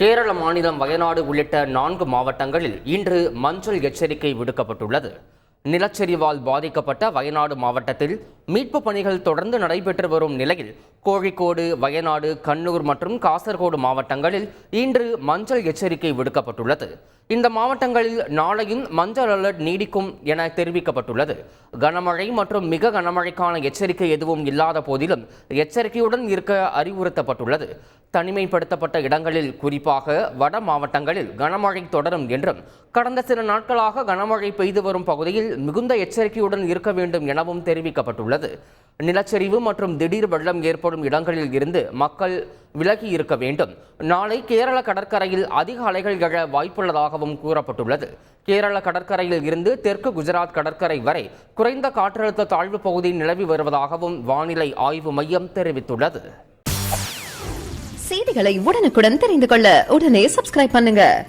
கேரள மாநிலம் வயநாடு உள்ளிட்ட நான்கு மாவட்டங்களில் இன்று மஞ்சள் எச்சரிக்கை விடுக்கப்பட்டுள்ளது. நிலச்சரிவால் பாதிக்கப்பட்ட வயநாடு மாவட்டத்தில் மீட்பு பணிகள் தொடர்ந்து நடைபெற்று வரும் நிலையில் கோழிக்கோடு வயநாடு கண்ணூர் மற்றும் காசர்கோடு மாவட்டங்களில் இன்று மஞ்சள் எச்சரிக்கை விடுக்கப்பட்டுள்ளது. இந்த மாவட்டங்களில் நாளையும் மஞ்சள் அலர்ட் நீடிக்கும் என தெரிவிக்கப்பட்டுள்ளது. கனமழை மற்றும் மிக கனமழைக்கான எச்சரிக்கை எதுவும் இல்லாத போதிலும் எச்சரிக்கையுடன் இருக்க அறிவுறுத்தப்பட்டுள்ளது. தனிமைப்படுத்தப்பட்ட இடங்களில் குறிப்பாக வட மாவட்டங்களில் கனமழை தொடரும் என்றும் கடந்த சில நாட்களாக கனமழை பெய்து வரும் பகுதியில் மிகுந்த எச்சரிக்கையுடன் இருக்க வேண்டும் எனவும் தெரிவிக்கப்பட்டுள்ளது. நிலச்சரிவு மற்றும் திடீர் வெள்ளம் ஏற்படும் இடங்களில் இருந்து மக்கள் விலகி இருக்க வேண்டும். நாளை கேரள கடற்கரையில் அதிக அலைகள் எழ வாய்ப்புள்ளதாகவும் கூறப்பட்டுள்ளது. கேரள கடற்கரையில் இருந்து தெற்கு குஜராத் கடற்கரை வரை குறைந்த காற்றழுத்த தாழ்வு பகுதி நிலவி வருவதாகவும் வானிலை ஆய்வு மையம் தெரிவித்துள்ளது. செய்திகளை உடனுக்குடன் தெரிந்து கொள்ள உடனே சப்ஸ்கிரைப் பண்ணுங்க.